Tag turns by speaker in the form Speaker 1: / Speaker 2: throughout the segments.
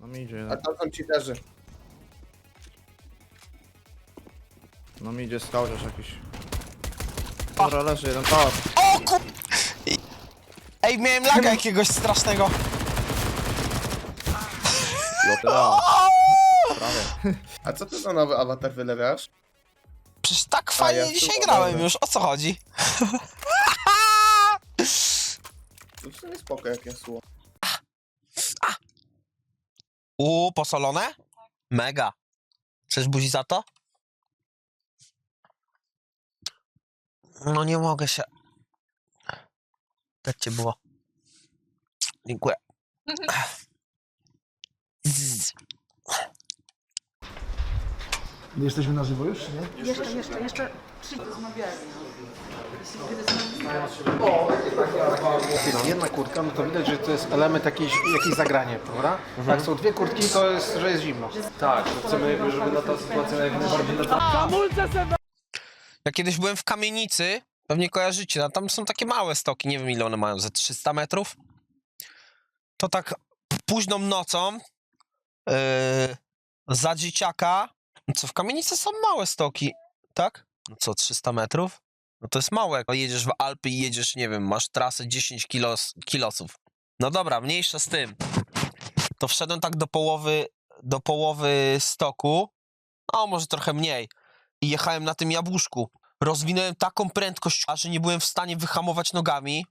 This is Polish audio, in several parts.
Speaker 1: No mi idzie
Speaker 2: A
Speaker 1: jeden.
Speaker 2: są cheaterzy.
Speaker 1: No mi idzie skałdziarz jakiś. Dobra, leży jeden pałac.
Speaker 3: O ku... Ej, miałem laga jakiegoś strasznego.
Speaker 1: Prawie.
Speaker 2: A co ty za nowy awatar wylewiasz?
Speaker 3: Przecież tak fajnie
Speaker 2: ja
Speaker 3: dzisiaj
Speaker 2: tu
Speaker 3: grałem już, o co chodzi?
Speaker 2: To w sumie spoko jak ja słowo.
Speaker 3: Uuu, posolone? Mega. Chcesz buzi za to? No nie mogę się. Tak cię było. Dziękuję.
Speaker 4: Jesteśmy na żywo już, czy nie?
Speaker 5: Jeszcze, jeszcze, jeszcze.
Speaker 4: Chwila, jedna kurtka, no to widać, że to jest element jakiejś, jakieś zagranie, prawda? Jak są dwie kurtki, to jest, że jest zimno.
Speaker 6: Tak, chcemy jakby, żeby na ta sytuacja jak najbardziej na
Speaker 3: Ja kiedyś byłem w kamienicy, pewnie kojarzycie, a tam są takie małe stoki, nie wiem ile one mają, ze 300 metrów. To tak późną nocą yy, za dzieciaka, no co w kamienicy są małe stoki, tak? No co, 300 metrów? No to jest małe, jak jedziesz w Alpy i jedziesz, nie wiem, masz trasę 10 kilos, kilosów. No dobra, mniejsza z tym. To wszedłem tak do połowy, do połowy stoku, a może trochę mniej i jechałem na tym jabłuszku. Rozwinąłem taką prędkość, że nie byłem w stanie wyhamować nogami.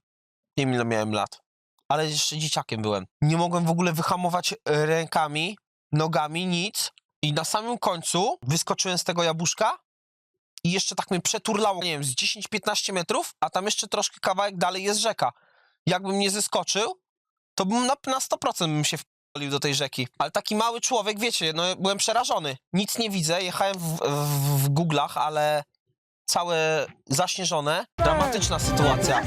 Speaker 3: Nie wiem ile miałem lat, ale jeszcze dzieciakiem byłem. Nie mogłem w ogóle wyhamować rękami, nogami, nic. I na samym końcu wyskoczyłem z tego jabłuszka i jeszcze tak mnie przeturlało, nie wiem, z 10-15 metrów, a tam jeszcze troszkę kawałek dalej jest rzeka. Jakbym nie zeskoczył, to bym na, na 100% bym się wpalił do tej rzeki. Ale taki mały człowiek, wiecie, no byłem przerażony. Nic nie widzę, jechałem w, w, w Google'ach, ale całe zaśnieżone. Dramatyczna sytuacja.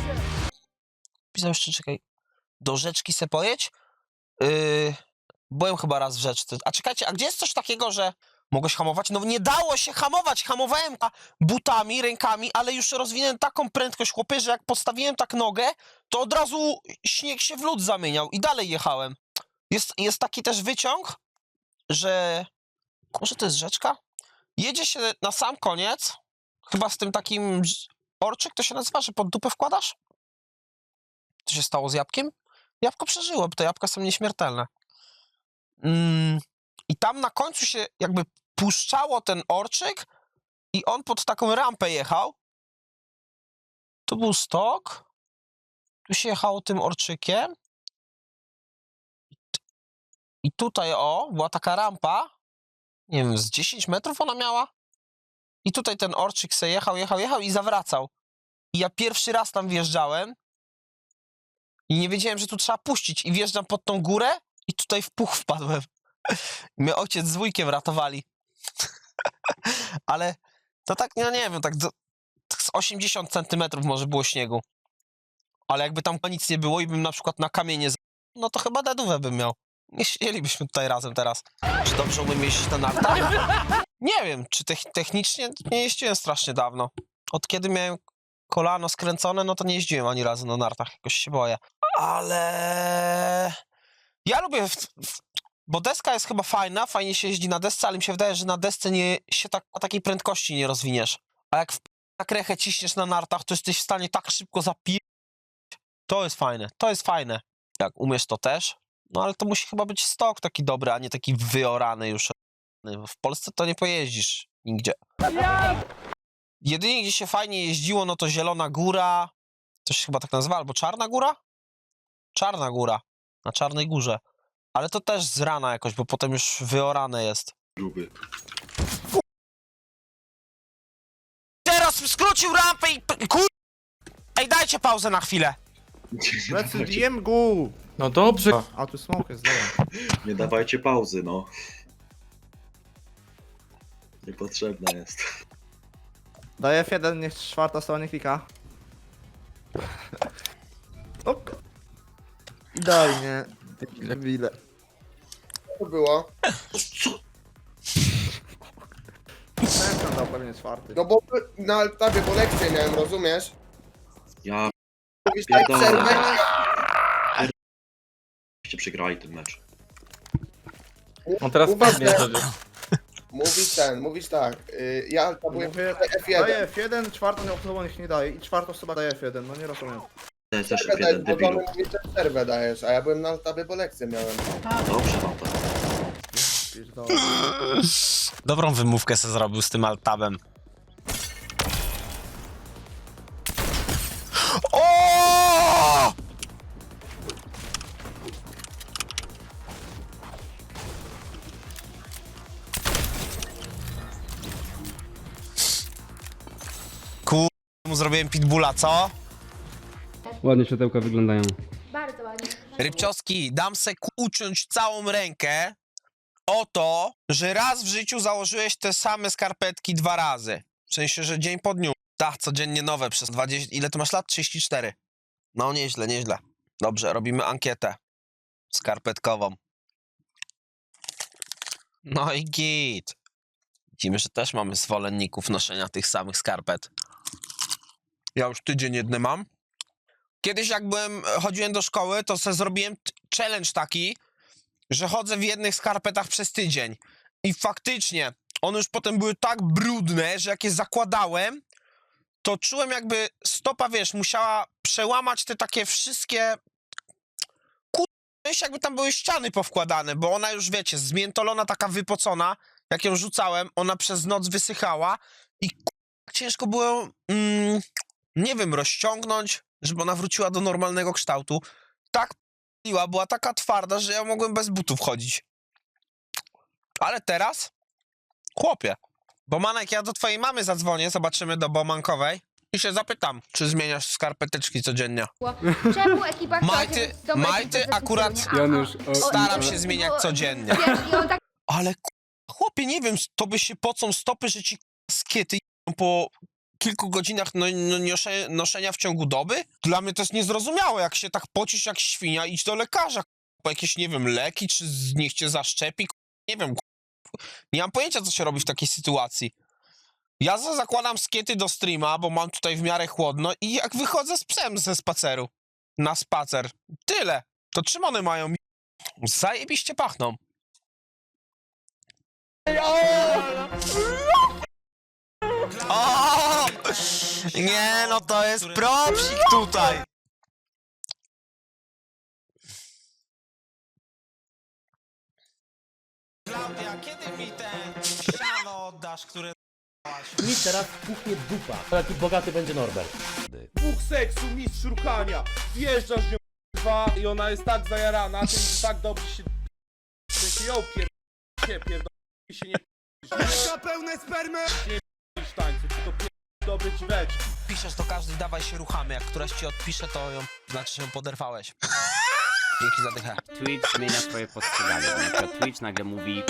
Speaker 3: Pisał jeszcze, czekaj, do rzeczki se pojedź? Yy, byłem chyba raz w rzeczce. A czekajcie, a gdzie jest coś takiego, że mogłeś hamować? No nie dało się hamować, hamowałem butami, rękami, ale już rozwinąłem taką prędkość, chłopie, że jak postawiłem tak nogę, to od razu śnieg się w lód zamieniał i dalej jechałem. Jest, jest taki też wyciąg, że... Może to jest rzeczka? Jedzie się na sam koniec, chyba z tym takim orczyk to się nazywa, że pod dupę wkładasz? Co się stało z jabłkiem? Jabłko przeżyło, bo te jabłka są nieśmiertelne. Mm, I tam na końcu się jakby puszczało ten orczyk i on pod taką rampę jechał. Tu był stok. Tu się jechało tym orczykiem. I tutaj, o, była taka rampa. Nie wiem, z 10 metrów ona miała. I tutaj ten orczyk se jechał, jechał, jechał i zawracał. I ja pierwszy raz tam wjeżdżałem. I nie wiedziałem, że tu trzeba puścić. I wjeżdżam pod tą górę i tutaj w puch wpadłem. Mnie ojciec z wujkiem ratowali. Ale to tak, no nie wiem, tak, do, tak z 80 centymetrów może było śniegu. Ale jakby tam nic nie było i bym na przykład na kamienie z... no to chyba dedówę bym miał. Nie siedzielibyśmy tutaj razem teraz. Czy dobrze umiem jeździć na nartach? Nie wiem, czy tech- technicznie nie jeździłem strasznie dawno. Od kiedy miałem kolano skręcone, no to nie jeździłem ani razu na nartach, jakoś się boję. Ale ja lubię, w, w, bo deska jest chyba fajna, fajnie się jeździ na desce, ale mi się wydaje, że na desce nie, się tak, na takiej prędkości nie rozwiniesz. A jak w tak rechę ciśniesz na nartach, to jesteś w stanie tak szybko zapijać. To jest fajne, to jest fajne. Jak umiesz to też, no ale to musi chyba być stok taki dobry, a nie taki wyorany już. W Polsce to nie pojeździsz nigdzie. Jedynie gdzie się fajnie jeździło, no to Zielona Góra, to się chyba tak nazywa, albo Czarna Góra? Czarna Góra, na Czarnej Górze. Ale to też z rana jakoś, bo potem już wyorane jest.
Speaker 7: Gruby.
Speaker 3: Teraz skrócił rampę i... p- Kur... Ej, dajcie pauzę na chwilę.
Speaker 1: Plecy DM go!
Speaker 6: No dobrze.
Speaker 1: A tu smoke jest, dobra.
Speaker 7: Nie dawajcie pauzy, no. Niepotrzebna jest.
Speaker 1: Daję F1, niech czwarta strona nie klika. Op. Idealnie. Ile?
Speaker 2: To było.
Speaker 1: Ten dał pewnie czwarty.
Speaker 2: No bo na altabie, bo lekcję miałem, rozumiesz?
Speaker 7: Ja
Speaker 2: Mówisz tak,
Speaker 7: Pierdolę. przegrali ten mecz.
Speaker 6: On teraz
Speaker 2: Mówisz,
Speaker 6: spadnie
Speaker 2: że-
Speaker 6: przecież.
Speaker 2: Mówisz ten, mówisz tak. Y, ja altabuję
Speaker 1: Mówię,
Speaker 2: F1.
Speaker 1: daję F1, czwartą osobą niech nie daje i czwarta osoba daje F1, no nie rozumiem.
Speaker 7: Ja też
Speaker 2: Przerwę
Speaker 7: jeden
Speaker 2: dajesz, bo
Speaker 7: debilu.
Speaker 2: Przerwę dajesz, a ja byłem na altabie, bo lekcję miałem.
Speaker 7: Dobrze, to.
Speaker 1: Pierdolę.
Speaker 3: Dobrą wymówkę se zrobił z tym altabem. O! Kur... mu zrobiłem pitbulla, co?
Speaker 5: Ładnie światełka wyglądają.
Speaker 8: Bardzo ładnie.
Speaker 3: Rybcioski, dam se uciąć całą rękę o to, że raz w życiu założyłeś te same skarpetki dwa razy. W sensie, że dzień po dniu. Tak, codziennie nowe przez 20... Ile ty masz lat? 34. No nieźle, nieźle. Dobrze, robimy ankietę skarpetkową. No i git. Widzimy, że też mamy zwolenników noszenia tych samych skarpet. Ja już tydzień jedne mam. Kiedyś jak byłem, chodziłem do szkoły, to sobie zrobiłem challenge taki, że chodzę w jednych skarpetach przez tydzień. I faktycznie, one już potem były tak brudne, że jak je zakładałem, to czułem jakby stopa, wiesz, musiała przełamać te takie wszystkie... Jakby tam były ściany powkładane, bo ona już, wiecie, zmiętolona, taka wypocona, jak ją rzucałem, ona przez noc wysychała i ciężko było, mm, nie wiem, rozciągnąć, żeby ona wróciła do normalnego kształtu. Tak p***liła, była taka twarda, że ja mogłem bez butów chodzić. Ale teraz, chłopie, Bomanek, ja do twojej mamy zadzwonię, zobaczymy do Bomankowej i się zapytam, czy zmieniasz skarpeteczki codziennie.
Speaker 8: Czemu ekipa
Speaker 3: Majty- Majty akurat-?
Speaker 5: Janusz, o-
Speaker 3: Staram się zmieniać codziennie.
Speaker 8: Tak
Speaker 3: Ale k- chłopie, nie wiem, to by się pocą stopy, że ci k- skiety j***ą po kilku godzinach no, no, nosze, noszenia w ciągu doby? Dla mnie to jest niezrozumiałe, jak się tak pocisz jak świnia, idź do lekarza, po jakieś, nie wiem, leki, czy z nich cię zaszczepi, nie wiem, nie mam pojęcia, co się robi w takiej sytuacji. Ja za- zakładam skiety do streama, bo mam tutaj w miarę chłodno i jak wychodzę z psem ze spaceru, na spacer, tyle. To czym one mają? Zajebiście pachną. Nie, no to jest propsik tutaj. Klaudia, kiedy mi ten siano oddasz, które
Speaker 9: Mi teraz puchnie dupa. Jaki bogaty będzie Norbert.
Speaker 6: Bóg seksu, mistrz rukania. Wjeżdżasz nią dwa i ona jest tak zajarana, tym, że tak dobrze się... Że się ją pier... się pierdol... i się nie... Taka pełne spermy! Nie pier... dobre dziweczki.
Speaker 3: piszesz, to każdy dawaj się ruchamy. Jak któraś ci odpisze, to ją znaczy, że ją poderwałeś. Dzięki za dychę.
Speaker 10: Twitch zmienia swoje postrzeganie. Na przykład Twitch nagle mówi,